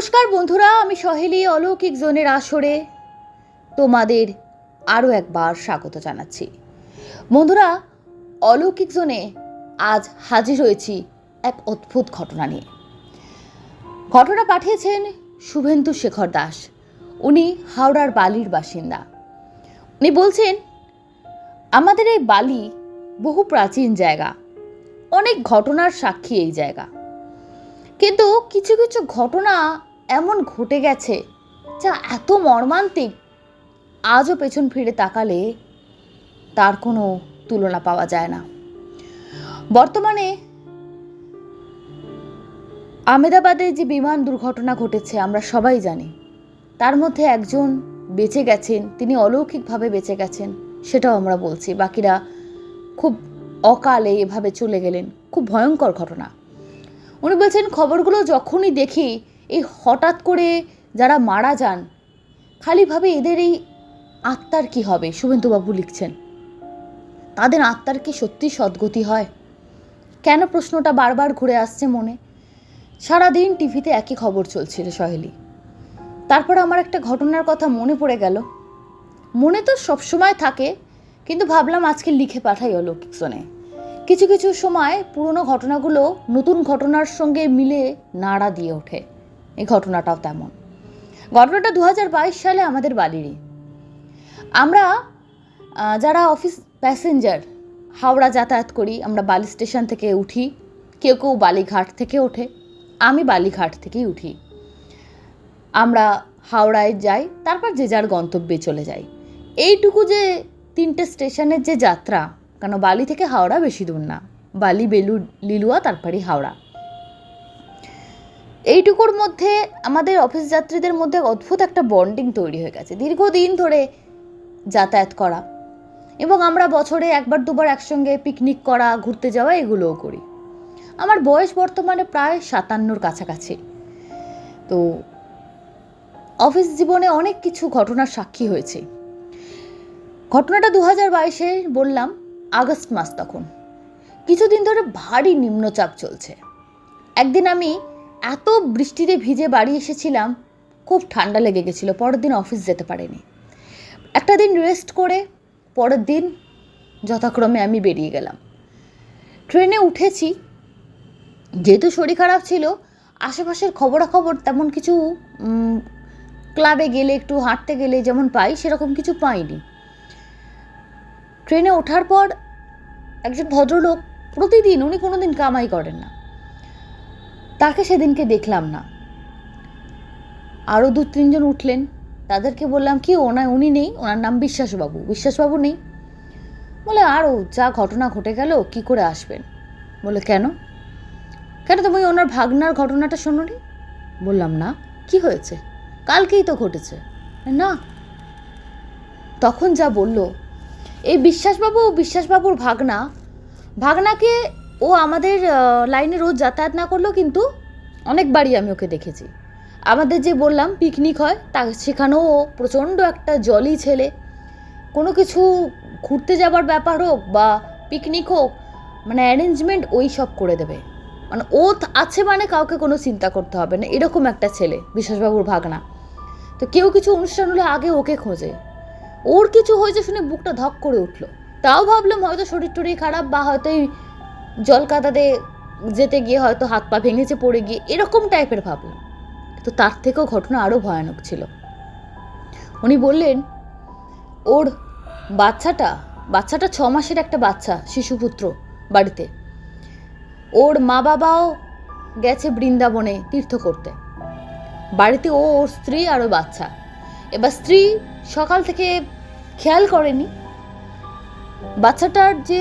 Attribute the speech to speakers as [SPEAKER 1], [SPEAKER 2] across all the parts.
[SPEAKER 1] নমস্কার বন্ধুরা, আমি সহেলি, অলৌকিক জোনের আসরে। তোমাদের আরও একবার স্বাগত জানাচ্ছি। বন্ধুরা, অলৌকিক জোনে আজ হাজির হয়েছি এক অদ্ভুত ঘটনা নিয়ে। ঘটনা পাঠিয়েছেন শুভেন্দু শেখর দাস। উনি হাওড়ার বালির বাসিন্দা। উনি বলছেন, আমাদের এই বালি বহু প্রাচীন জায়গা। অনেক ঘটনার সাক্ষী এই জায়গা। কিন্তু কিছু কিছু ঘটনা এমন ঘটে গেছে যা এত মর্মান্তিক। আজও পেছন ফিরে তাকালে তার কোনো তুলনা পাওয়া যায় না। বর্তমানে আমেদাবাদে যে বিমান দুর্ঘটনা ঘটেছে আমরা সবাই জানি। তার মধ্যে একজন বেঁচে গেছেন, তিনি অলৌকিকভাবে বেঁচে গেছেন, সেটাও আমরা বলছি। বাকিরা খুব অকালে এভাবে চলে গেলেন। খুব ভয়ঙ্কর ঘটনা। উনি বলছেন, খবরগুলো যখনই দেখি এই হঠাৎ করে যারা মারা যান খালিভাবে এদের এই আত্মার কি হবে? শুভেন্দুবাবু লিখছেন। তাদের আত্মার কি সত্যি সদ্গতি হয়? কেন প্রশ্নটা বারবার ঘুরে আসছে মনে? সারাদিন টিভিতে একই খবর চলছিল সহেলি। তারপর আমার একটা ঘটনার কথা মনে পড়ে গেল। মনে তো সবসময় থাকে, কিন্তু ভাবলাম আজকে লিখে পাঠাই অলৌকিক শোনে কিছু কিছু সময় পুরনো ঘটনাগুলো নতুন ঘটনার সঙ্গে মিলে নাড়া দিয়ে ওঠে। এই ঘটনাটাও তেমন। ঘটনাটা দু হাজার বাইশ সালে আমাদের বালিরই আমরা যারা অফিস প্যাসেঞ্জার, হাওড়া যাতায়াত করি, আমরা বালি স্টেশন থেকে উঠি। কেউ কেউ বালিঘাট থেকে ওঠে। আমি বালিঘাট থেকেই উঠি। আমরা হাওড়ায় যাই, তারপর যে যার গন্তব্যে চলে যাই। এইটুকু যে তিনটে স্টেশনের যে যাত্রা, কেন বালি থেকে হাওড়া বেশি দূর না। বালি বেলু লিলুয়া তারপরে হাওড়া। এইটুকুর মধ্যে আমাদের অফিস যাত্রীদের মধ্যে অদ্ভুত একটা বন্ডিং তৈরি হয়ে গেছে। দীর্ঘদিন ধরে যাতায়াত করা এবং আমরা বছরে একবার দুবার একসঙ্গে পিকনিক করা, ঘুরতে যাওয়া এগুলোও করি। আমার বয়স বর্তমানে প্রায় সাতান্নর কাছাকাছি। তো অফিস জীবনে অনেক কিছু ঘটনার সাক্ষী হয়েছে। ঘটনাটা দু হাজার বাইশে বললাম, আগস্ট মাস তখন। কিছুদিন ধরে ভারী নিম্নচাপ চলছে। একদিন আমি এত বৃষ্টিতে ভিজে বাড়ি এসেছিলাম, খুব ঠান্ডা লেগে গেছিল, পরের দিন অফিস যেতে পারিনি। একটা দিন রেস্ট করে, পরের দিন যথাক্রমে আমি বেরিয়ে গেলাম। ট্রেনে উঠেছি, যেহেতু শরীর খারাপ ছিল, আশেপাশের খবরাখবর তেমন কিছু ক্লাবে গেলে, একটু হাঁটতে গেলে যেমন পাই, সেরকম কিছু পাইনি। ট্রেনে ওঠার পর একজন ভদ্রলোক, প্রতিদিন উনি কোনো দিন কামাই করেন না। তাকে সেদিনকে দেখলাম না। আরও দু তিনজন উঠলেন। তাদেরকে বললাম, কি, ওনার, উনি নেই? ওনার নাম বিশ্বাসবাবু। বিশ্বাসবাবু নেই? বলে আরও যা ঘটনা ঘটে গেল, কি করে আসবেন? বলে, কেন? কেন তুমি ওনার ভাগনার ঘটনাটা শোনোনি? বললাম, না। কি হয়েছে? কালকেই তো ঘটেছে। না। তখন যা বলল, এই বিশ্বাসবাবু, বিশ্বাসবাবুর ভাগনা, ভাগনাকে ও আমাদের লাইনে রোজ যাতায়াত না করলেও কিন্তু অনেকবারই আমি ওকে দেখেছি। আমাদের যে বললাম পিকনিক হয়, তা সেখানেও ও প্রচণ্ড একটা জলি ছেলে। কোনো কিছু ঘুরতে যাবার ব্যাপার হোক বা পিকনিক হোক মানে অ্যারেঞ্জমেন্ট ওই সব করে দেবে। মানে ও আছে মানে কাউকে কোনো চিন্তা করতে হবে না, এরকম একটা ছেলে, বিশ্বাসবাবুর ভাগনা। তো কেউ কিছু অনুষ্ঠান হলে আগে ওকে খোঁজে। ওর কিছু হয়েছে শুনে বুকটা ধক করে উঠল। তাও ভাবলাম হয়তো শরীর টরীর খারাপ বা হয়তো এই জল কাদাতে যেতে গিয়ে হয়তো হাত পা ভেঙেছে, পড়ে গিয়ে, এরকম টাইপের ভাবলাম তো তার থেকেও ঘটনা আরও ভয়ানক ছিল। উনি বললেন, ওর বাচ্চাটা বাচ্চাটা ছ মাসের একটা বাচ্চা, শিশুপুত্র বাড়িতে। ওর মা বাবাও গেছে বৃন্দাবনে তীর্থ করতে। বাড়িতে ও ওর স্ত্রী আরও বাচ্চা। এবার স্ত্রী সকাল থেকে খেয়াল করেনি বাচ্চাটার যে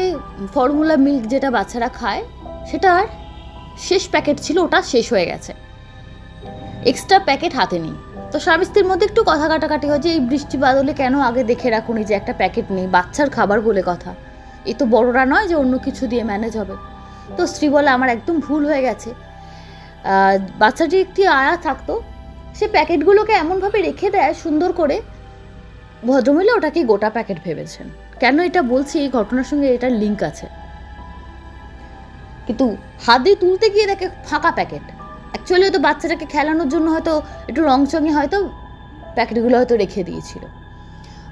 [SPEAKER 1] ফর্মুলা মিল্ক যেটা বাচ্চারা খায়, সেটার শেষ প্যাকেট ছিল, ওটা শেষ হয়ে গেছে। এক্সট্রা প্যাকেট হাতে নেই। তো স্বামী স্ত্রীর মধ্যে একটু কথা কাটাকাটি হয় যে, এই বৃষ্টি বাদলে কেন আগে দেখে রাখুনি যে, একটা প্যাকেট নেই? বাচ্চার খাবার বলে কথা। এ তো বড়রা নয় যে, অন্য কিছু দিয়ে ম্যানেজ হবে। তো স্ত্রী বলে, আমার একদম ভুল হয়ে গেছে। বাচ্চাটি একটি আয়া থাকতো, সে প্যাকেটগুলোকে এমনভাবে রেখে দেয় সুন্দর করে। ভদ্রমহিলা ওটাকে গোটা প্যাকেট ভেবেছেন। কেন এটা বলছি? এই ঘটনার সঙ্গে এটার লিঙ্ক আছে। কিন্তু হাত দিয়ে তুলতে গিয়ে দেখে ফাঁকা প্যাকেট অ্যাকচুয়ালি হয়তো বাচ্চাটাকে খেলানোর জন্য হয়তো একটু রংচঙে হয়তো প্যাকেটগুলো হয়তো রেখে দিয়েছিল।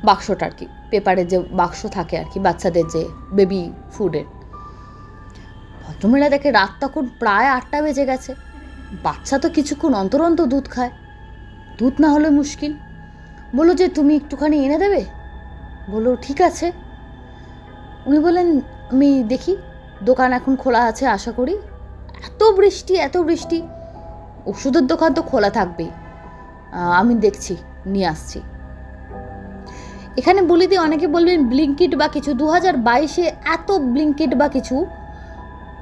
[SPEAKER 1] বাক্সটা আর কি পেপারের যে বাক্স থাকে আর কি, বাচ্চাদের যে বেবি ফুডের ভদ্রমহিলা দেখে রাত তখন প্রায় আটটা বেজে গেছে। বাচ্চা তো কিছুক্ষণ অন্তর অন্তর দুধ খায়। দুধ না হলে মুশকিল। বলল যে, তুমি একটুখানি এনে দেবে? বলল, ঠিক আছে। উনি বললেন, আমি দেখি, দোকান এখন খোলা আছে, আশা করি। এত বৃষ্টি এত বৃষ্টি। ওষুধের দোকান তো খোলা থাকবেই আমি দেখছি, নিয়ে আসছি। এখানে বলি দিয়ে অনেকে বলবেন, ব্লিঙ্কিট বা কিছু দু হাজার বাইশে এত ব্লিঙ্কিট বা কিছু,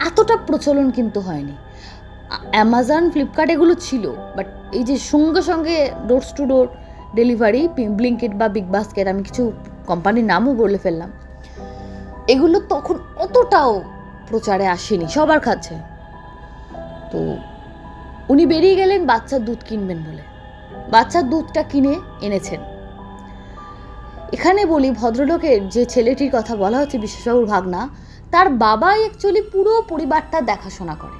[SPEAKER 1] এতটা প্রচলন কিন্তু হয়নি। অ্যামাজন, ফ্লিপকার্ট এগুলো ছিল, বাট এই যে সঙ্গে সঙ্গে door to door delivery, Blinkit বা বিগ বাস্কেট, আমি কিছু কোম্পানির নামও বলে ফেললাম। এগুলো তখন অতটাও প্রচারে আসেনি সবার কাছে তো উনি বেরিয়ে গেলেন বাচ্চার দুধ কিনবেন বলে। বাচ্চার দুধটা কিনে এনেছেন। এখানে বলি, ভদ্রলোকের যে ছেলেটির কথা বলা হচ্ছে বিশেষবাবুর ভাগনা, তার বাবাই অ্যাকচুয়ালি পুরো পরিবারটা দেখাশোনা করে।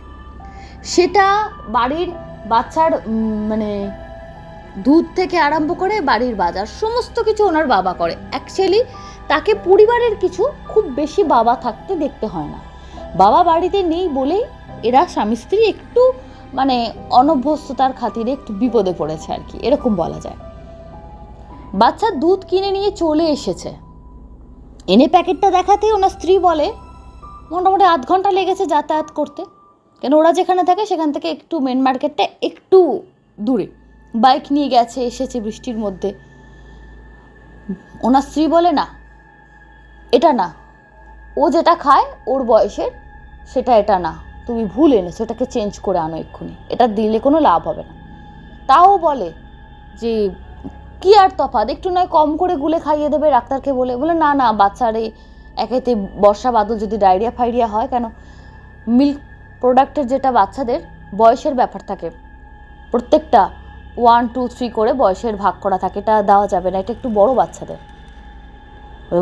[SPEAKER 1] সেটা বাড়ির বাচ্চার মানে দুধ থেকে আরম্ভ করে বাড়ির বাজার, সমস্ত কিছু ওনার বাবা করে। অ্যাকচুয়ালি তাকে পরিবারের কিছু খুব বেশি বাবা থাকতে দেখতে হয় না। বাবা বাড়িতে নেই বলেই এরা স্বামী স্ত্রী একটু মানে অনভ্যস্ততার খাতিরে একটু বিপদে পড়েছে আর কি, এরকম বলা যায়। বাচ্চা দুধ কিনে নিয়ে চলে এসেছে। এনে প্যাকেটটা দেখাতেই ওনার স্ত্রী বলে, মোটামুটি আধ ঘণ্টা লেগেছে যাতায়াত করতে। কেন ওরা যেখানে থাকে সেখান থেকে একটু মেন মার্কেটটা একটু দূরে। বাইক নিয়ে গেছে, এসেছে বৃষ্টির মধ্যে। ওনার স্ত্রী বলে, না, এটা না। ও যেটা খায়, ওর বয়সের, সেটা এটা না। তুমি ভুল এনেছো, এটাকে চেঞ্জ করে আনো এক্ষুনি। এটা দিলে কোনো লাভ হবে না। তাও বলে যে, কি আর তফাৎ? একটু নয়, কম করে গুলে খাইয়ে দেবে ডাক্তারকে বলে। বলে, না না, বাচ্চারে একেতে বর্ষা বাদল যদি ডায়রিয়া ফাইরিয়া হয় কেন? মিল্ক প্রোডাক্টের যেটা বাচ্চাদের বয়সের ব্যাপার থাকে, প্রত্যেকটা ওয়ান টু থ্রি করে বয়সের ভাগ করা থাকে, এটা দেওয়া যাবে না, এটা একটু বড় বাচ্চাদের।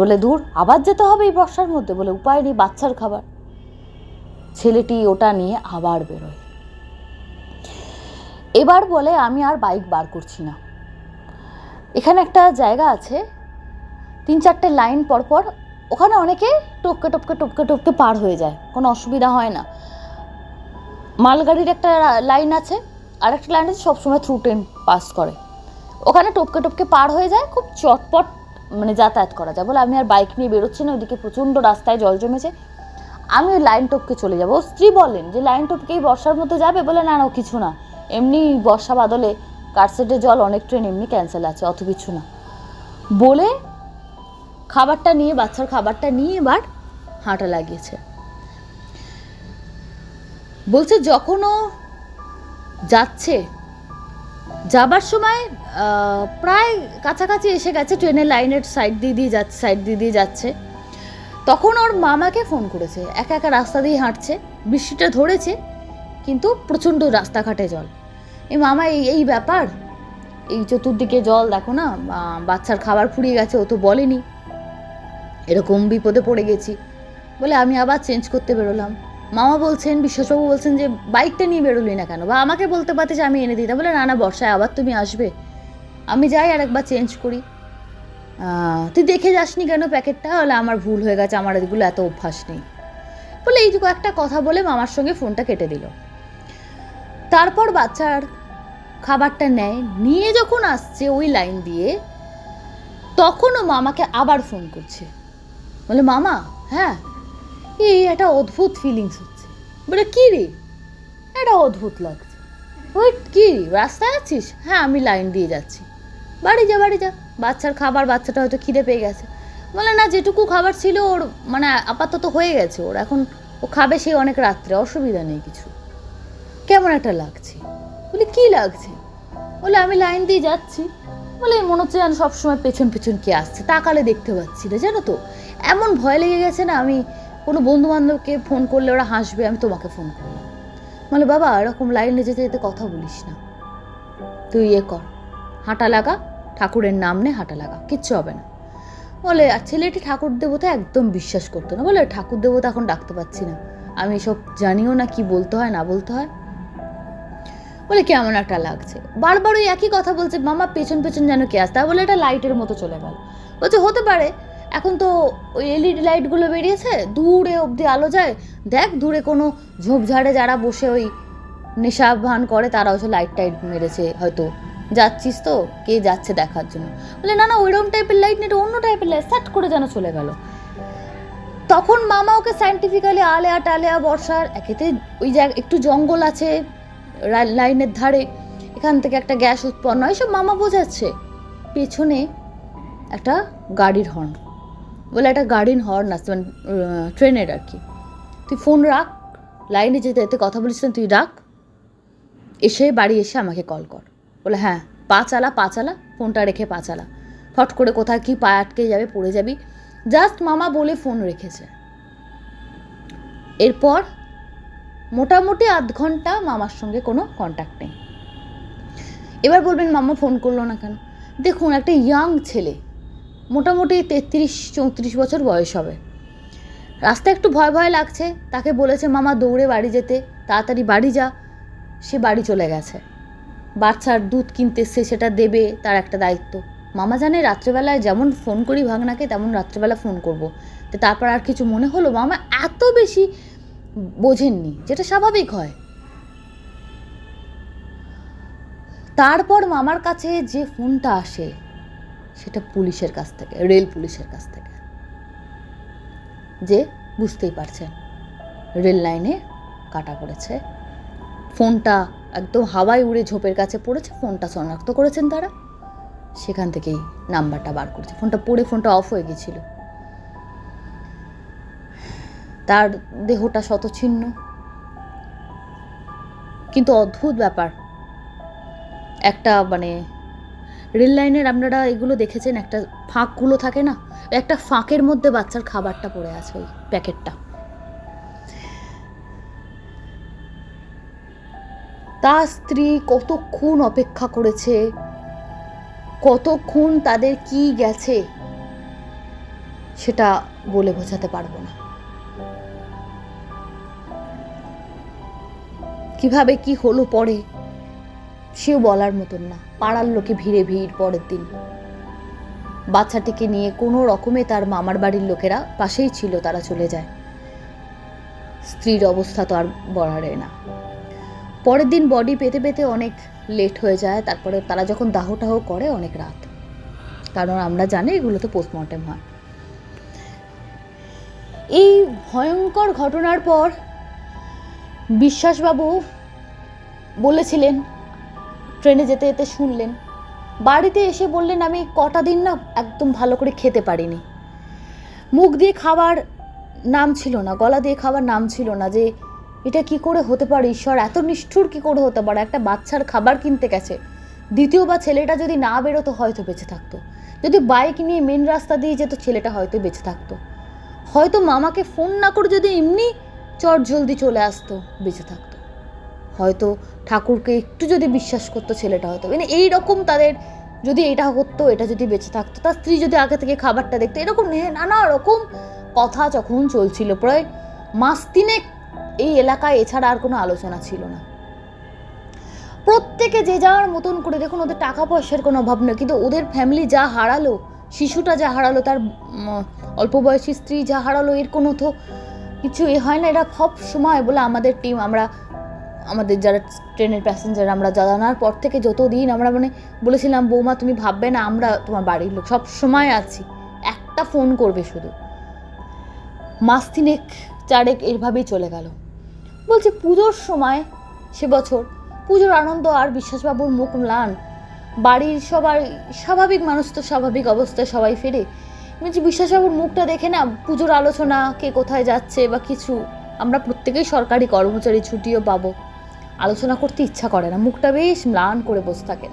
[SPEAKER 1] বলে দূর আবার যেতে হবে এই বর্ষার মধ্যে। বলে, উপায় নেই, বাচ্চার খাবার। ছেলেটি ওটা নিয়ে আবার বেরোয়। এবার বলে, আমি আর বাইক বার করছি না। এখানে একটা জায়গা আছে, তিন চারটে লাইন পরপর, ওখানে অনেকে টপকে টপকে টপকে টপকে পার হয়ে যায়, কোনো অসুবিধা হয় না। মালগাড়ির একটা লাইন আছে আর একটা লাইন আছে, সবসময় থ্রু ট্রেন পাস করে। ওখানে টপকে টপকে পার হয়ে যায়, খুব চটপট মানে যাতায়াত করা যায়। বলে আমি আর বাইক নিয়ে বেরোচ্ছি না, ওইদিকে প্রচণ্ড রাস্তায় জল জমেছে। আমি ওই লাইন টপকে চলে যাব। স্ত্রী বলেন যে লাইন টপকেই বর্ষার মধ্যে যাবে? বলে, না না কিছু না। এমনি বর্ষা বাদলে কারসেটের জল, অনেক ট্রেন এমনি ক্যান্সেল আছে, অত কিছু না। বলে খাবারটা নিয়ে, বাচ্চার খাবারটা নিয়ে এবার হাঁটা লাগিয়েছে। বলছে, যখন ও যাচ্ছে। যাবার সময় প্রায় কাছাকাছি এসে গেছে ট্রেনের লাইনের সাইড দিয়ে দিয়ে যাচ্ছে সাইড দিয়ে দিয়ে যাচ্ছে। তখন ওর মামাকে ফোন করেছে, একা একা রাস্তা দিয়ে হাঁটছে, বৃষ্টিটা ধরেছে, কিন্তু প্রচণ্ড রাস্তাঘাটে জল। এই মামা, এই এই ব্যাপার? এই চতুর্দিকে জল, দেখো না বাচ্চার খাবার ফুরিয়ে গেছে, ও তো বলেনি। এরকম বিপদে পড়ে গেছি। বলে আমি আবার চেঞ্জ করতে বেরোলাম। মামা বলছেন, বিশ্বাসবাবু বলছেন যে, বাইকটা নিয়ে বেরোলি না কেন? বা আমাকে বলতে পারতে আমি এনে দিতাম বলে, না না, বর্ষায় আবার তুমি আসবে। আমি যাই আর একবার চেঞ্জ করি। তুই দেখে যাসনি কেন প্যাকেটটা? হলে আমার ভুল হয়ে গেছে, আমার এগুলো এত অভ্যাস নেই। বলে, এইটুকু একটা কথা বলে মামার সঙ্গে ফোনটা কেটে দিল। তারপর বাচ্চার খাবারটা নেয়। নিয়ে যখন আসছে ওই লাইন দিয়ে, তখনও মামাকে আবার ফোন করছে। বলে, মামা হ্যাঁ? এই একটা অদ্ভুত ফিলিংস হচ্ছে। বলে, কী রে? একটা অদ্ভুত লাগছে। ওই কী রাস্তায় আছিস? হ্যাঁ আমি লাইন দিয়ে যাচ্ছি। বাড়ি যা বাড়ি যা। বাচ্চার খাবার, বাচ্চাটা হয়তো খিদে পেয়ে গেছে। বলে, না, যেটুকু খাবার ছিল ওর মানে আপাতত হয়ে গেছে ওর। এখন ও খাবে সেই অনেক রাত্রে, অসুবিধা নেই কিছু। কেমন একটা লাগছে? বলি, কী লাগছে? বলে, আমি লাইন দিয়ে যাচ্ছি। বলে, মনে হচ্ছে যেন সবসময় পেছন পেছন কে আসছে। তাকালে দেখতে পাচ্ছি না, জানো তো? এমন ভয় লেগে গেছে না, আমি কোনো বন্ধু বান্ধবকে ফোন করলে ওরা হাসবে, আমি তোমাকে ফোন করলাম। বলে, বাবা, এরকম লাইনে যেতে যেতে কথা বলিস না। তুই ইয়ে কর, হাঁটা লাগা, ঠাকুরের নাম নে, হাঁটা লাগা, কিচ্ছু হবে না। বলে, আর ছেলেটি ঠাকুর দেবতা একদম বিশ্বাস করতো না। বলে, ঠাকুর দেবতা এখন ডাকতে পাচ্ছি না। আমি এসব জানিও না কি বলতে হয়, না বলতে হয়। বলে, কেমন একটা লাগছে। বারবার ওই একই কথা বলছে, মামা, পেছন পেছন যেন কে আসতে বলে, এটা লাইটের মতো চলে গেল। বলছে, হতে পারে এখন তো ওই এলইডি লাইটগুলো বেরিয়েছে, দূরে অবধি আলো যায়। দেখ, দূরে কোনো ঝোপঝাড়ে যারা বসে ওই নেশা ভান করে তারা হচ্ছে লাইট টাইট মেরেছে হয়তো। যাচ্ছিস তো? কে যাচ্ছে দেখার জন্য? বলে, না না, ওইরকম টাইপের লাইট নেই অন্য টাইপের লাইট স্যাট করে যেন চলে গেল। তখন মামা ওকে সাইন্টিফিক্যালি আলেয়া টালেয়া বর্ষার, একেতে ওই জায়গা, একটু জঙ্গল আছে লাইনের ধারে, এখান থেকে একটা গ্যাস উৎপন্ন হয়, সব মামা বোঝাচ্ছে। পেছনে একটা গাড়ির হর্ন বলে একটা গাড়ির হর্ন আসছে মানে ট্রেনের আর কি। তুই ফোন রাখ লাইনে যেতে যেতে কথা বলিস তুই রাখ। এসে বাড়ি এসে আমাকে কল কর। বলে হ্যাঁ পা চালা পা চালা ফোনটা রেখে পা চালা। ফট করে কোথায় কি পা আটকে যাবে, পড়ে যাবি। জাস্ট মামা বলে ফোন রেখেছে। এরপর মোটামুটি আধ ঘণ্টা মামার সঙ্গে কোনো কন্ট্যাক্ট নেই। এবার বলবেন, মামা ফোন করল না কেন? দেখুন, একটা ইয়াং ছেলে মোটামুটি তেত্রিশ, চৌত্রিশ বছর বয়স হবে। রাস্তা একটু ভয় ভয় লাগছে, তাকে বলেছে, মামা, দৌড়ে বাড়ি যেতে, তাড়াতাড়ি বাড়ি যা। সে বাড়ি চলে গেছে। বাচ্চার দুধ কিনতে এসছে, সেটা দেবে, তার একটা দায়িত্ব। মামা জানে, রাত্রেবেলায় যেমন ফোন করি ভাগনাকে, তেমন রাত্রেবেলা ফোন করব। তো তারপর আর কিছু মনে হলো? মামা এত বেশি বোঝেননি, যেটা স্বাভাবিক হয়। তারপর মামার কাছে যে ফোনটা আসে সেটা পুলিশের কাছ থেকে, রেল পুলিশের কাছ থেকে। যে বুঝতেই পারছেন, রেল লাইনে কাটা পড়েছে। ফোনটা একদম হাওয়ায় উড়ে ঝোপের কাছে পড়েছে, ফোনটা শনাক্ত করেছেন তারা। সেখান থেকেই নাম্বারটা বার করেছে। ফোনটা পড়ে ফোনটা অফ হয়ে গেছিল তার দেহটা শতছিন্ন কিন্তু অদ্ভুত ব্যাপার। একটা মানে রেল লাইনের আপনারা এগুলো দেখেছেন? একটা ফাঁকগুলো থাকে না? একটা ফাঁকের মধ্যে বাচ্চার খাবারটা পড়ে আছে ওই প্যাকেটটা। তার স্ত্রী কতক্ষণ অপেক্ষা করেছে? কতক্ষণ তাদের কি গেছে? সেটা বলে বোঝাতে পারব না। কীভাবে কি হলো পরে? সেও বলার মতন না। পাড়ার লোকে ভিড়ে ভিড় পরের দিন। বাচ্চাটিকে নিয়ে কোনো রকমে তার মামার বাড়ির লোকেরা পাশেই ছিল, তারা চলে যায়। স্ত্রীর অবস্থা তো আর বলারে না। পরের দিন বডি পেতে পেতে অনেক লেট হয়ে যায়, তারপরে তারা যখন দাহটাহ করে অনেক রাত। কারণ আমরা জানি এগুলো তো পোস্টমর্টেম হয়। এই ভয়ঙ্কর ঘটনার পর বিশ্বাসবাবু বলেছিলেন ট্রেনে যেতে যেতে শুনলেন। বাড়িতে এসে বললেন, আমি কটা দিন না একদম ভালো করে খেতে পারিনি। মুখ দিয়ে খাবার নাম ছিল না, গলা দিয়ে খাবার নাম ছিল না যে এটা কি করে হতে পারে, ঈশ্বর, এত নিষ্ঠুর কি করে হতে পারে? একটা বাচ্চার খাবার কিনতে গেছে। দ্বিতীয়বার ছেলেটা যদি না বেরোতো হয়তো বেঁচে থাকতো। যদি বাইক নিয়ে মেন রাস্তা দিয়ে যেত ছেলেটা হয়তো বেঁচে থাকতো। হয়তো মামাকে ফোন না করে যদি এমনি চট জলদি চলে আসতো, বেঁচে থাকতো। হয়তো ঠাকুরকে একটু যদি বিশ্বাস করতো ছেলেটা হয়তো। মানে এইরকম তাদের যদি এটা করতো, এটা যদি বেঁচে থাকতো, তার স্ত্রী যদি আগে থেকে খাবারটা দেখতো, এরকম নে- নানা রকম কথা যখন চলছিল। প্রায় মাস তিনেক এই এলাকায় এছাড়া আর কোনো আলোচনা ছিল না। প্রত্যেকে যে যার মতন করে, দেখুন ওদের টাকা পয়সার কোনো অভাব নেই, কিন্তু ওদের ফ্যামিলি যা হারালো, শিশুটা যা হারালো, তার অল্প বয়সী স্ত্রী যা হারালো, এর কোনো তো কিছু এ হয় না। এরা সব সময় বলে আমাদের টিম আমরা আমাদের যারা ট্রেনের প্যাসেঞ্জার আমরা জানার পর থেকে যতদিন আমরা মানে বলেছিলাম, বৌমা, তুমি ভাববে না, আমরা তোমার বাড়ির লোক। সব সময় আছি। একটা ফোন করবে শুধু। মাস তিনেক, চারেক এইভাবেই চলে গেল। বলছে, পুজোর সময় সে বছর পুজোর আনন্দ আর বিশ্বাসবাবুর মুখ ম্লান। বাড়ির সবার স্বাভাবিক, মানুষ তো স্বাভাবিক অবস্থায় সবাই ফেরে। বলছি, বিশ্বাসবাবুর মুখটা দেখে না, পুজোর আলোচনা, কে কোথায় যাচ্ছে বা কিছু? আমরা প্রত্যেকেই সরকারি কর্মচারী, ছুটিও পাবো। আলোচনা করতে ইচ্ছা করে না। মুখটা বেশ ম্লান করে বসে থাকেন।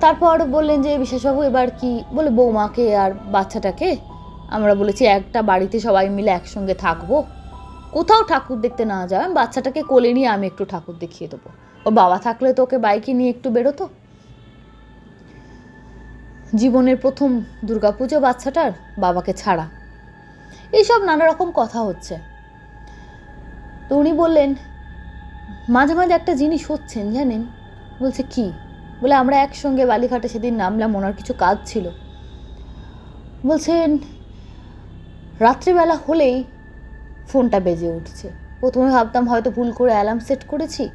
[SPEAKER 1] তারপর বললেন যে, বিশেষবাবু, এবার কি? বলে, বৌমাকে আর বাচ্চাটাকে আমরা বলেছি একটা বাড়িতে সবাই মিলে একসঙ্গে থাকব। কোথাও ঠাকুর দেখতে না যাও বাচ্চাটাকে কোলে নিয়ে আমি একটু ঠাকুর দেখিয়ে দেবো। ওর বাবা থাকলে তো ওকে বাইকে নিয়ে একটু বেরোতো। জীবনের প্রথম দুর্গাপুজো বাচ্চাটার বাবাকে ছাড়া। এইসব নানা রকম কথা হচ্ছে। তো উনি বললেন মাঝে মাঝে একটা জিনিস হচ্ছেন, জানেন? বলছে, কি? বলে, আমরা একসঙ্গে বালিঘাটে সেদিন নামলাম, ওনার কিছু কাজ ছিল। বলছেন, রাত্রিবেলা হলেই ফোনটা বেজে উঠছে। প্রথমে ভাবতাম হয়তো ভুল করে অ্যালার্ম সেট করেছি,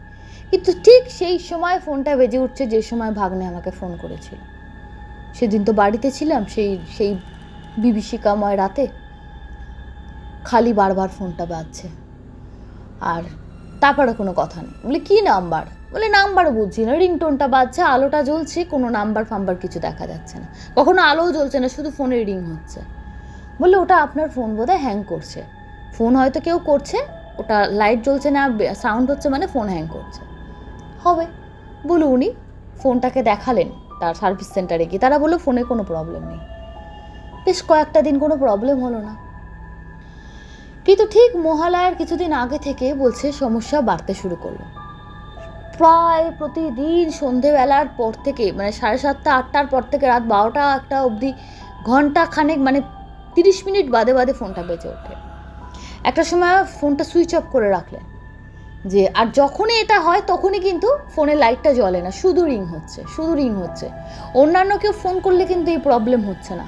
[SPEAKER 1] কিন্তু ঠিক সেই সময় ফোনটা বেজে উঠছে, যে সময় ভাগ্নে আমাকে ফোন করেছিল। সেদিন তো বাড়িতে ছিলাম, সেই সেই বিভীষিকাময় রাতে। খালি বারবার ফোনটা বাজছে। আর তারপরে কোনো কথা নেই। বলে, কী নাম্বার? বলে, নাম্বার বুঝছি না। রিংটোনটা বাজছে, আলোটা জ্বলছে, কোনো নাম্বার ফাম্বার কিছু দেখা যাচ্ছে না। কখনো আলোও জ্বলছে না, শুধু ফোনে রিং হচ্ছে। বললে ওটা আপনার ফোন বোধহয় হ্যাং করছে। ফোন হয়তো কেউ করছে, ওটা লাইট জ্বলছে না সাউন্ড হচ্ছে মানে ফোন হ্যাং করছে। হবে। বলে, উনি ফোনটাকে দেখালেন, তার সার্ভিস সেন্টারে গিয়ে। তারা বলল, ফোনে কোনো প্রবলেম নেই। বেশ, কয়েকটা দিন কোনো প্রবলেম হলো না। কিন্তু ঠিক মহালয়ার কিছুদিন আগে থেকে বলছে সমস্যা বাড়তে শুরু করল। প্রায় প্রতিদিন সন্ধেবেলার পর থেকে মানে সাড়ে সাতটা, আটটার পর থেকে রাত বারোটা, একটা অবধি ঘণ্টা খানেক মানে তিরিশ মিনিট বাদে বাদে ফোনটা বেজে ওঠে। একটা সময় ফোনটা সুইচ অফ করে রাখলেন যে, আর যখনই এটা হয় তখনই কিন্তু ফোনের লাইটটা জ্বলে না, শুধু রিং হচ্ছে, শুধু রিং হচ্ছে। অন্যান্য কেউ ফোন করলে কিন্তু এই প্রবলেম হচ্ছে না।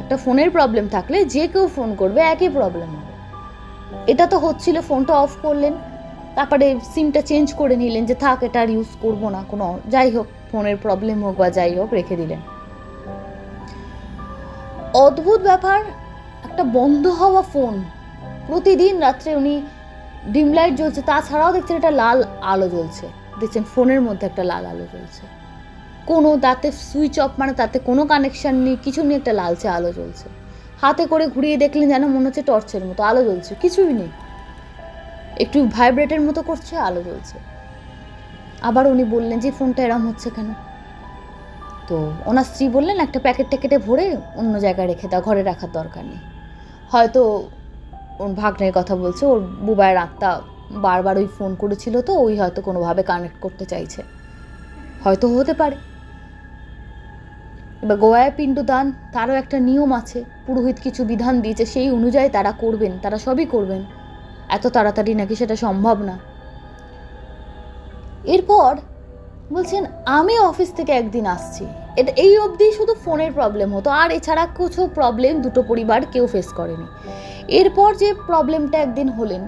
[SPEAKER 1] একটা ফোনের প্রবলেম থাকলে যে কেউ ফোন করবে, একই প্রবলেম হবে। এটা তো হচ্ছিল ফোনটা অফ করলেন, তারপরে সিমটা চেঞ্জ করে নিলেন যে থাক, এটা আর ইউজ করব না, কোনো যাই হোক ফোনের প্রবলেম হোক বা যাই হোক, রেখে দিলেন। অদ্ভুত ব্যাপার, একটা বন্ধ হওয়া ফোন প্রতিদিন রাত্রে উনি ডিম লাইট জ্বলছে, তাছাড়াও দেখছেন একটা লাল আলো জ্বলছে, দেখছেন ফোনের মধ্যে একটা লাল আলো জ্বলছে। কোনো, তাতে সুইচ অফ মানে তাতে কোনো কানেকশন নেই, কিছু নেই, একটা লালচে আলো জ্বলছে। হাতে করে ঘুরিয়ে দেখলেন যেন মনে হচ্ছে টর্চের মতো, আলো জ্বলছে, কিছুই নেই। একটু ভাইব্রেটের মতো করছে, আলো জ্বলছে। আবার উনি বললেন যে ফোনটা এরম হচ্ছে কেন? তো ওনার স্ত্রী বললেন, একটা প্যাকেট ট্যাকেটে ভরে অন্য জায়গায় রেখে দাও, ঘরে রাখার দরকার নেই। হয়তো ওর ভাগ্নের কথা বলছে, ওর বুবাইয়ের আত্মা বারবার ওই ফোন করেছিল তো, ওই হয়তো কোনোভাবে কানেক্ট করতে চাইছে। হয়তো হতে পারে। এবার গোয়ায় পিণ্ডদান তারও একটা নিয়ম আছে। পুরোহিত কিছু বিধান দিয়েছে, সেই অনুযায়ী তারা করবেন, তারা সবই করবেন। এত তাড়াতাড়ি নাকি সেটা সম্ভব না। এরপর বলছেন, আমি অফিস থেকে একদিন আসছি। এটা এই অবধি শুধু ফোনের প্রবলেম হতো, আর এছাড়া কিছু প্রবলেম দুটো পরিবার কেউ ফেস করেনি। এরপর যে প্রবলেমটা একদিন হলেন,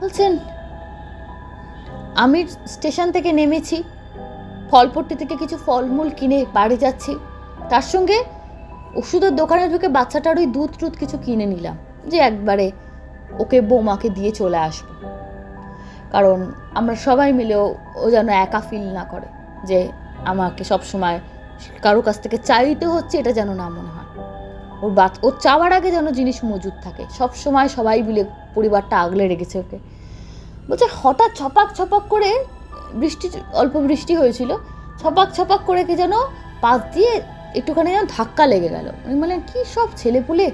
[SPEAKER 1] বলছেন, আমি স্টেশন থেকে নেমেছি, ফলপট্টি থেকে কিছু ফলমূল কিনে বাড়ি যাচ্ছি। তার সঙ্গে ওষুধের দোকানে ঢুকে বাচ্চাটার ওই দুধ টুধ কিছু কিনে নিলাম, যে একবারে ওকে বৌমাকে দিয়ে চলে আসব। কারণ আমরা সবাই মিলেও ও যেন একা ফিল না করে যে আমাকে সব সময় কারও কাছ থেকে চাইতে হচ্ছে এটা যেন না মনে হয়। ওর বাচ ওর চাওয়ার আগে যেন জিনিস মজুদ থাকে। সব সময় সবাই মিলে পরিবারটা আগলে রেখেছে ওকে। বলছে হঠাৎ ছপাক ছপাক করে বৃষ্টি, অল্প বৃষ্টি হয়েছিল, ছপাক ছপাক করে কি যেন পাশ দিয়ে একটুখানি যেন ধাক্কা লেগে গেল। উনি বললেন কী সব ছেলেপুলে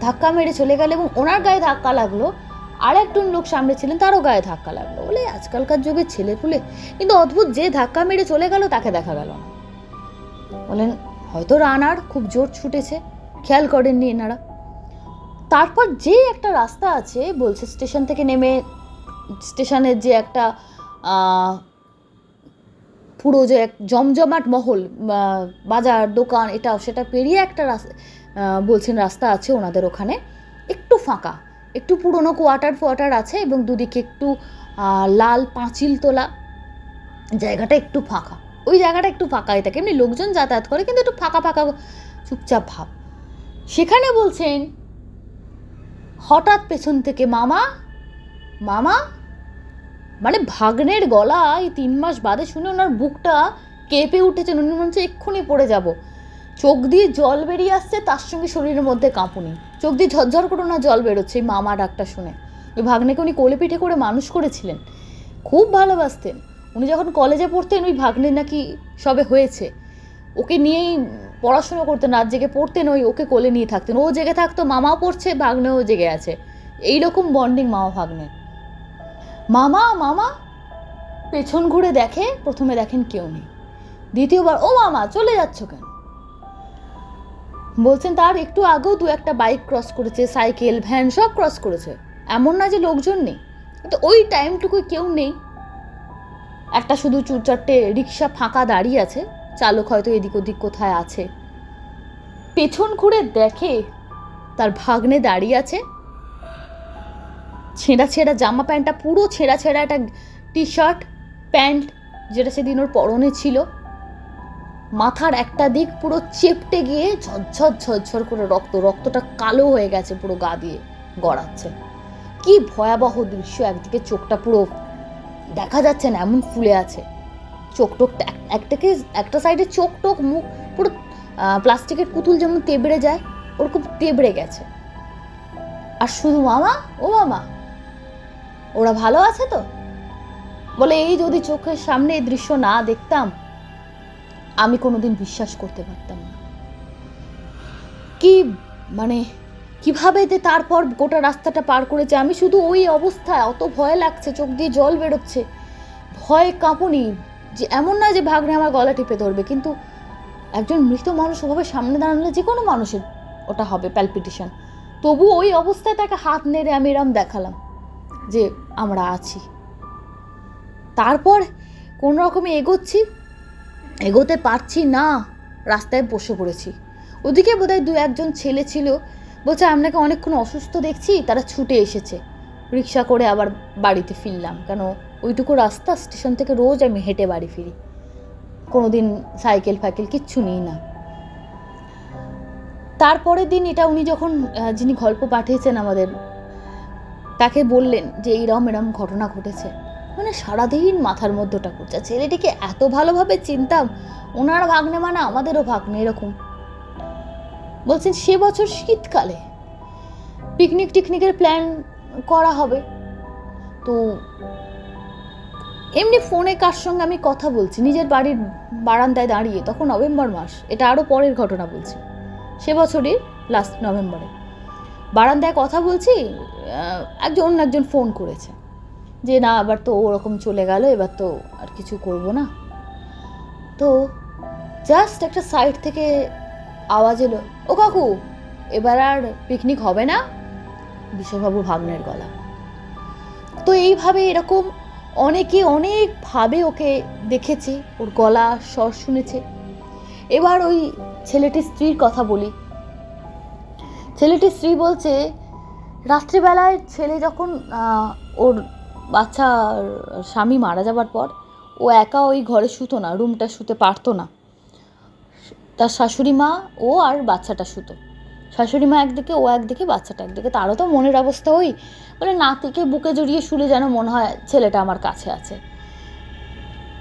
[SPEAKER 1] ধাক্কা মেরে চলে গেল এবং ওনার গায়ে ধাক্কা লাগল। আর একজন লোক সামনে ছিলেন, তারও গায়ে ধাক্কা লাগল। বলে, আজকালকার যুগে ছেলেপুলে, কিন্তু অদ্ভুত যে ধাক্কা মেরে চলে গেল, তাকে দেখা গেল না। বলেন হয়তো রানার খুব জোর ছুটেছে, খেয়াল করেননি এনারা। তারপর যে একটা রাস্তা আছে, বলছে স্টেশন থেকে নেমে, স্টেশনের যে একটা পুরো যে এক জমজমাট মহল বাজার, দোকান এটা সেটা পেরিয়ে একটা বলছেন রাস্তা আছে ওনাদের ওখানে। একটু ফাঁকা, একটু পুরনো কোয়ার্টার ফোয়ার্টার আছে এবং দুদিকে একটু লাল পাঁচিল তোলা। জায়গাটা একটু ফাঁকা, ওই জায়গাটা একটু ফাঁকাই থাকে। এমনি লোকজন যাতায়াত করে, কিন্তু একটু ফাঁকা ফাঁকা চুপচাপ ভাব। সেখানে বলছেন, হঠাৎ পেছন থেকে মামা মামা মানে ভাগ্নের গলা এই তিন মাস বাদে শুনে ওনার বুকটা কেঁপে উঠেছেন উনি মনে হচ্ছে এক্ষুনি পড়ে যাব। চোখ দিয়ে জল বেরিয়ে আসছে, তার সঙ্গে শরীরের মধ্যে কাঁপুনি। চোখ দিয়ে ঝরঝর করে না জল বেরোচ্ছে এই মামা ডাকটা শুনে। ওই ভাগ্নেকে উনি কোলে পিঠে করে মানুষ করেছিলেন। খুব ভালোবাসতেন। উনি যখন কলেজে পড়তেন, ওই ভাগ্নে নাকি সবে হয়েছে। ওকে নিয়েই পড়াশুনো করতেন, রাত জেগে পড়তেন, ওই ওকে কোলে নিয়ে থাকতেন। ও জেগে থাকতো, মামাও পড়ছে, ভাগ্নেও জেগে আছে। এই রকম বন্ডিং মামা ভাগ্নের। মামা মামা। পেছন ঘুরে দেখে, প্রথমে দেখেন কেউ নেই। দ্বিতীয়বার, ও মামা, চলে যাচ্ছ কেন? বলছেন, তার একটু আগেও দু একটা বাইক ক্রস করেছে, সাইকেল, ভ্যান, সব ক্রস করেছে। এমন না যে লোকজন নেই। কিন্তু ওই টাইমটুকু কেউ নেই। একটা শুধু চুর চারটে রিক্সা ফাঁকা দাঁড়িয়ে আছে। চালক হয়তো এদিক ওদিক কোথায় আছে। পেছন ঘুরে দেখে তার ভাগ্নে দাঁড়িয়ে আছে। ছেঁড়া ছেঁড়া জামা প্যান্টটা, পুরো ছেঁড়া ছেঁড়া একটা টি শার্ট প্যান্ট, যেটা সেদিন ওর পরনে ছিল। মাথার একটা দিক পুরো চেপটে গিয়ে ঝরঝর ঝরঝর করে রক্ত, রক্তটা কালো হয়ে গেছে পুরো গা দিয়ে গড়াচ্ছে। কি ভয়াবহ দৃশ্য, একদিকে চোখটা পুরো দেখা যাচ্ছে না, এমন ফুলে আছে। চোখ টোক একটাকে একটা সাইডে চোখ টোক মুখ পুরো প্লাস্টিকের পুতুল যেমন তেবড়ে যায় ওরকম তেবড়ে গেছে। আর শুধু মামা, ও মামা ওরা ভালো আছে তো? বলে, এই যদি চোখের সামনে এই দৃশ্য না দেখতাম, আমি কোনোদিন বিশ্বাস করতে পারতাম না। কি মানে কীভাবে যে তারপর গোটা রাস্তাটা পার করেছে? আমি শুধু ওই অবস্থায়, অত ভয় লাগছে, চোখ দিয়ে জল বেরোচ্ছে। ভয় কাঁপুনি, যে এমন না যে ভাগ্নে আমার গলা টিপে ধরবে, কিন্তু একজন মৃত মানুষ ওভাবে সামনে দাঁড়ালে যে কোনো মানুষের ওটা হবে প্যালপিটেশন তবু ওই অবস্থায় তাকে হাত নেড়ে আমি এরম দেখালাম। যে আমরা আছি। তারপর কোন রকমে এগোচ্ছি, এগোতে পারছি না, রাস্তায় বসে পড়েছি। ওদিকে বোধহয় দু একজন ছেলে ছিল, বলছে আপনাকে অনেকক্ষণ অসুস্থ দেখছি, তারা ছুটে এসেছে। রিক্সা করে আবার বাড়িতে ফিরলাম, কেন ওইটুকু রাস্তা, স্টেশন থেকে রোজ আমি হেঁটে বাড়ি ফিরি। কোনো দিন সাইকেল ফাইকেল কিচ্ছু নিই না। তারপরের দিন এটা উনি যখন যিনি গল্প পাঠিয়েছেন আমাদের তাকে বললেন যে এইরম এরম ঘটনা ঘটেছে। মানে সারাদিন মাথার মধ্যে ওটা করছে। ছেলেটিকে এত ভালোভাবে চিনতাম, ওনার ভাগ্নে মানে আমাদেরও ভাগ্নে এরকম। বলছেন, সে বছর শীতকালে পিকনিক টিকনিকের প্ল্যান করা হবে। তো এমনি ফোনে কার সঙ্গে আমি কথা বলছি? নিজের বাড়ির বারান্দায় দাঁড়িয়ে, তখন নভেম্বর মাস। এটা আরও পরের ঘটনা বলছি। সে বছরই লাস্ট নভেম্বরে। বারান্দায় কথা বলছি একজন অন্য একজন ফোন করেছে। যে না আবার তো ওরকম চলে গেল, এবার তো আর কিছু করব না। তো জাস্ট একটা সাইড থেকে আওয়াজ এলো, ও কাকু, এবার আর পিকনিক হবে না? বিশ্ববাবু ভাগ্নের গলা। তো এইভাবে এরকম অনেকে অনেকভাবে ওকে দেখেছে, ওর গলা স্বর শুনেছে। এবার ওই ছেলেটির স্ত্রীর কথা বলি। ছেলেটির স্ত্রী বলছে, রাত্রিবেলায় ছেলে যখন ওর বাচ্চা স্বামী মারা যাবার পর, ও একা ওই ঘরে শুতো না, রুমটা শুতে পারতো না। তার শাশুড়ি মা ও আর বাচ্চাটা শুতো। শাশুড়ি মা একদিকে, ও একদিকে, বাচ্চাটা একদিকে। তারও তো মনের অবস্থা ওই। মানে নাতিকে বুকে জড়িয়ে শুলে যেন মনে হয় ছেলেটা আমার কাছে আছে।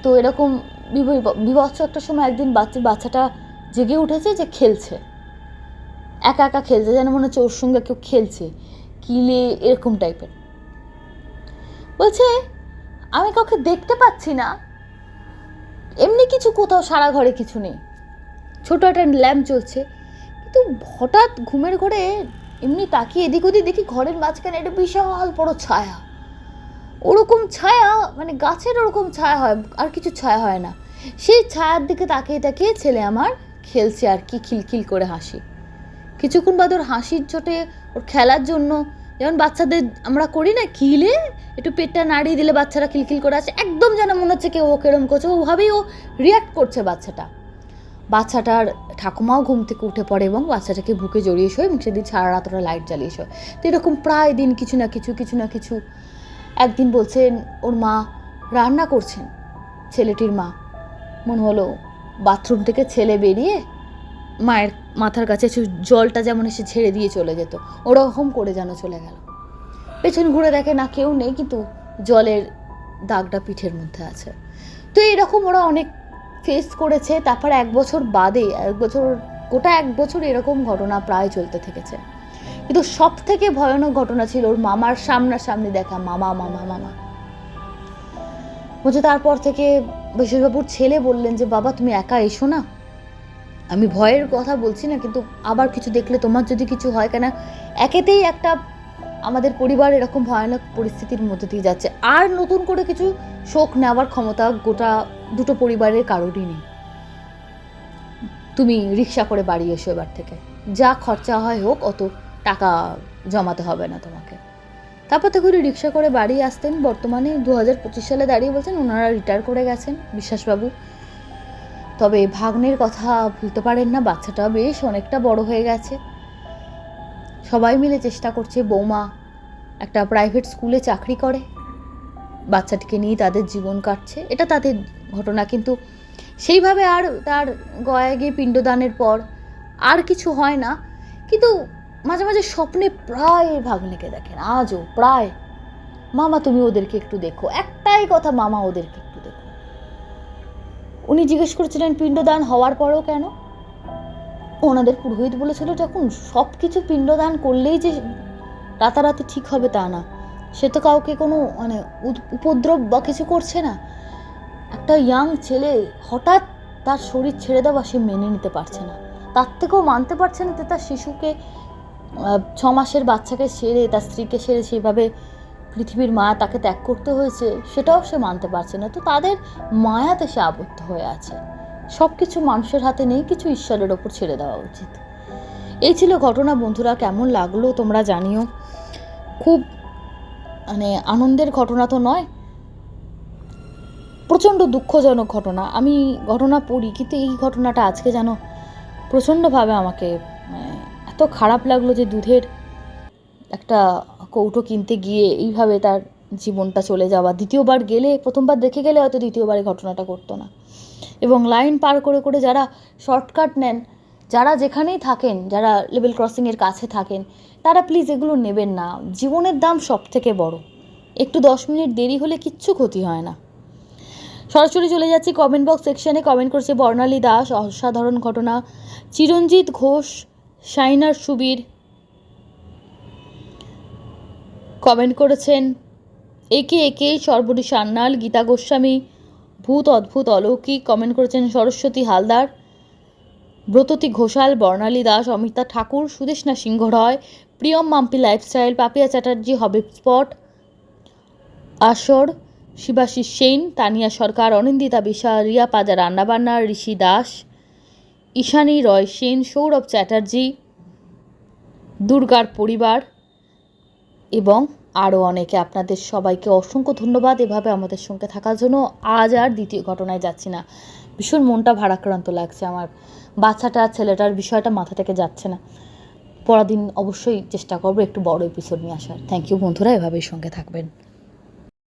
[SPEAKER 1] তো এরকম বিভ- বিভৎস একটা সময় একদিন বাচ্চা, বাচ্চাটা জেগে উঠেছে যে খেলছে। একা একা খেলছে যেন মনে হচ্ছে ওর সঙ্গে কেউ খেলছে। কিলে এরকম টাইপের বলছে, আমি কাউকে দেখতে পাচ্ছি না। এমনি কিছু কোথাও, সারা ঘরে কিছু নেই। ছোটো একটা ল্যাম্প চলছে কিন্তু হঠাৎ ঘুমের ঘরে এমনি তাকিয়ে এদিক ওদিক দেখি ঘরের মাঝখানে একটা বিশাল বড় ছায়া। ওরকম ছায়া মানে গাছের ওরকম ছায়া হয়, আর কিছু ছায়া হয় না। সেই ছায়ার দিকে তাকিয়ে তাকিয়ে ছেলে আমার খেলছে আর কি খিলখিল করে হাসি। কিছুক্ষণ বাদে ওর হাসির চোটে ওর খেলার জন্য, যেমন বাচ্চাদের আমরা করি না, খিলে একটু পেটটা নাড়িয়ে দিলে বাচ্চারা খিলখিল করে আছে একদম যেন মনে হচ্ছে কেউ ও কেরম করছে, ওভাবেই ও রিয়াক্ট করছে বাচ্চাটা। বাচ্চাটার ঠাকুমাও ঘুম থেকে উঠে পড়ে এবং বাচ্চাটাকে বুকে জড়িয়ে শোয় এবং সেদিন সারা রাত ওরা লাইট জ্বালিয়ে শোয়। তো এরকম প্রায় দিন কিছু না কিছু কিছু না কিছু একদিন বলছেন, ওর মা রান্না করছেন। ছেলেটির মা। মনে হলো বাথরুম থেকে ছেলে বেরিয়ে মায়ের মাথার কাছে জলটা যেমন এসে ছেড়ে দিয়ে চলে যেত, ওরকম করে যেন চলে গেল। পেছন ঘুরে দেখে না কেউ নেই, কিন্তু জলের দাগটা পিঠের মধ্যে আছে। তো এরকম ওরা অনেক ফেস করেছে, তারপর এক বছর বাদে, এক বছর, গোটা এক বছর এরকম ঘটনা প্রায় চলতে থেকেছে। কিন্তু সব থেকে ভয়ানক ঘটনা ছিল ওর মামার সামনাসামনি দেখা, মামা মামা মামা। বলছে, তারপর থেকে বৈশ্ববাবুর ছেলে বললেন যে, বাবা, তুমি একা এসো না আমি ভয়ের কথা বলছি না, কিন্তু আবার কিছু দেখলে তোমার যদি কিছু হয়, কেন একেতেই একটা আমাদের পরিবার এরকম ভয়ানক পরিস্থিতির মধ্যে দিয়ে যাচ্ছে। আর নতুন করে কিছু শোক নেওয়ার ক্ষমতা গোটা দুটো পরিবারের কারোরই নেই। তুমি রিক্সা করে বাড়ি এসো এবার থেকে। যা খরচা হয় হোক, অত টাকা জমাতে হবে না তোমাকে। তারপর থেকে উনি রিক্সা করে বাড়ি আসতেন। বর্তমানে দু হাজার পঁচিশ সালে দাঁড়িয়ে বলছেন, ওনারা রিটায়ার করে গেছেন। বিশ্বাসবাবু তবে ভাগ্নের কথা ভুলতে পারেন না, বাচ্চাটা বেশ অনেকটা বড় হয়ে গেছে। সবাই মিলে চেষ্টা করছে বৌমা একটা প্রাইভেট স্কুলে চাকরি করে। বাচ্চাটিকে নিয়ে তাদের জীবন কাটছে। এটা তাদের ঘটনা, কিন্তু সেইভাবে আর তার গয়ে গিয়ে পিণ্ডদানের পর আর কিছু হয় না। কিন্তু মাঝে মাঝে স্বপ্নে প্রায় ভাগ্নেকে দেখেন, আজও প্রায়। মামা, তুমি ওদেরকে একটু দেখো। একটাই কথা মামা ওদেরকে উনি জিজ্ঞেস করেছিলেন, পিণ্ডদান হওয়ার পরেও কেন? ওনাদের পুরোহিত বলেছিল যখন সব কিছু পিণ্ডদান করলেই যে রাতারাতি ঠিক হবে তা না। সে তো কাউকে কোনো মানে উপদ্রব বা কিছু করছে না। একটা ইয়াং ছেলে হঠাৎ তার শরীর ছেড়ে দেওয়া সে মেনে নিতে পারছে না। তার থেকেও মানতে পারছে না যে তার শিশুকে ছ মাসের বাচ্চাকে সেরে, তার স্ত্রীকে সেরে সেভাবে পৃথিবীর মায়া তাকে ত্যাগ করতে হয়েছে সেটাও সে মানতে পারছে না। তো তাদের মায়াতে সে আবদ্ধ হয়ে আছে। সব কিছু মানুষের হাতে নেই কিছু ঈশ্বরের ওপর ছেড়ে দেওয়া উচিত। এই ছিল ঘটনা। বন্ধুরা কেমন লাগল তোমরা জানিও। খুব মানে আনন্দের ঘটনা তো নয় প্রচণ্ড দুঃখজনক ঘটনা। আমি ঘটনা পড়ি কিন্তু এই ঘটনাটা আজকে যেন প্রচণ্ডভাবে আমাকে মানে, এত খারাপ লাগল যে দুধের একটা কৌটো কিনতে গিয়ে এইভাবে তার জীবনটা চলে যাওয়া। দ্বিতীয়বার গেলে, প্রথমবার দেখে গেলে হয়তো দ্বিতীয়বার ঘটনাটা করতো না। এবং লাইন পার করে করে যারা শর্টকাট নেন, যারা যেখানেই থাকেন, যারা লেভেল ক্রসিংয়ের কাছে থাকেন, তারা প্লিজ এগুলো নেবেন না। জীবনের দাম সব থেকে বড়। একটু দশ মিনিট দেরি হলে কিচ্ছু ক্ষতি হয় না। সরাসরি চলে যাচ্ছি কমেন্ট বক্স সেকশনে কমেন্ট করছে বর্ণালী দাস, অসাধারণ ঘটনা। চিরঞ্জিত ঘোষ, শাইনার সুবীর কমেন্ট করেছেন, একে একে সর্বরী সান্যাল, গীতা গোস্বামী, ভূত অদ্ভুত অলৌকিক, কমেন্ট করেছেন সরস্বতী হালদার, ব্রততী ঘোষাল, বর্ণালী দাস, অমিতা ঠাকুর সুদেশনা সিংহ রয় প্রিয়ম মাম্পি লাইফস্টাইল, পাপিয়া চ্যাটার্জি, হবিব স্পট, আসর, শিবাশিস সেন, তানিয়া সরকার, অনিন্দিতা বিশ্বাস রিয়া পাজা, রান্নাবান্না, ঋষি দাস, ঈশানী রয় সেন, সৌরভ চ্যাটার্জি, দুর্গার পরিবার এবং আরও অনেকে আপনাদের সবাইকে অসংখ্য ধন্যবাদ এভাবে আমাদের সঙ্গে থাকার জন্য। আজ আর দ্বিতীয় ঘটনায় যাচ্ছি না। ভীষণ মনটা ভারাক্রান্ত লাগছে আমার। বাচ্চাটা, ছেলেটার বিষয়টা মাথা থেকে যাচ্ছে না। পরাদিন অবশ্যই চেষ্টা করব একটু বড় এপিসোড নিয়ে আসার। থ্যাংক ইউ বন্ধুরা, এভাবেই সঙ্গে থাকবেন।